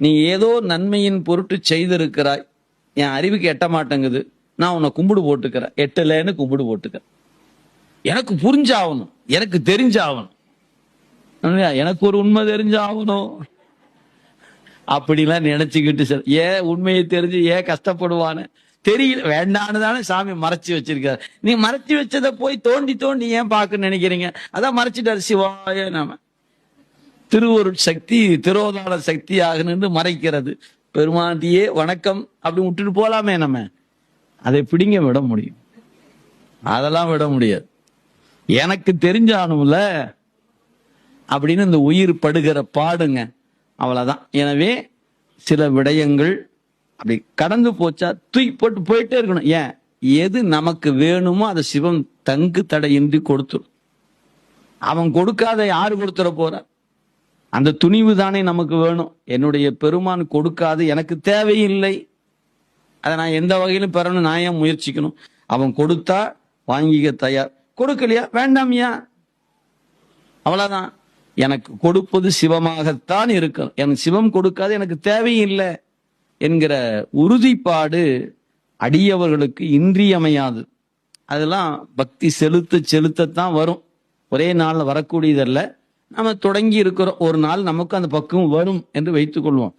நீ ஏதோ நன்மையின் பொருட்டு செய்திருக்கிறாய். என் அறிவுக்கு எட்ட மாட்டேங்குது. நான் உன்னை கும்பிடு போட்டுக்கிறேன். எட்டலைன்னு கும்பிடு போட்டுக்கிறேன். எனக்கு புரிஞ்சாகணும். எனக்கு தெரிஞ்சாகணும். எனக்கு ஒரு உண்மை தெரிஞ்சாகணும். அப்படிலாம் நினைச்சுக்கிட்டு சார். ஏன் உண்மையை தெரிஞ்சு ஏன் கஷ்டப்படுவான்னு தெரியல. வேண்டான்னு தானே சாமி மறைச்சு வச்சிருக்காரு. நீ மறைச்சு வச்சதை போய் தோண்டி தோண்டி ஏன் பார்க்க நினைக்கிறீங்க? அதான் மறைச்சிட்டாரு சிவாய நாம. திருவருள் சக்தி திரோதான சக்தி ஆகணுன்னு மறைக்கிறது. பெருமாண்டியே வணக்கம். அப்படி விட்டுட்டு போலாமே நம்ம. அதை பிடிங்க விட முடியும். அதெல்லாம் விட முடியாது. எனக்கு தெரிஞ்சானும்ல அப்படின்னு இந்த உயிர் படுகிற பாடுங்க. அவ்வளவுதான். எனவே சில விடயங்கள் அப்படி கடந்து போச்சா தூக்கி போட்டு போயிட்டே இருக்கணும். ஏன்? எது நமக்கு வேணுமோ அதை சிவம் தங்கு தடையின்றி கொடுத்துரும். அவன் கொடுக்காத யாரு கொடுத்துட போறார் அந்த துணிவு தானே நமக்கு வேணும். என்னுடைய பெருமான் கொடுக்காது எனக்கு தேவையில்லை. அதை நான் எந்த வகையிலும் பெறணும் நான் ஏன் முயற்சிக்கணும்? அவன் கொடுத்தா வாங்கிக்க தயார். கொடுக்கலையா? வேண்டாமியா. அவ்வளவுதான். எனக்கு கொடுப்பது சிவமாகத்தான் இருக்கணும் எனக்கு சிவம் கொடுக்காது எனக்கு தேவையில்லை என்கிற உறுதிப்பாடு அடியவர்களுக்கு இன்றியமையாது. அதெல்லாம் பக்தி செலுத்த செலுத்தத்தான் வரும். ஒரே நாளில் வரக்கூடியதல்ல. நம்ம தொடங்கி இருக்கிறோம் ஒரு நாள் நமக்கு அந்த பக்குவம் வரும் என்று வைத்துக் கொள்வோம்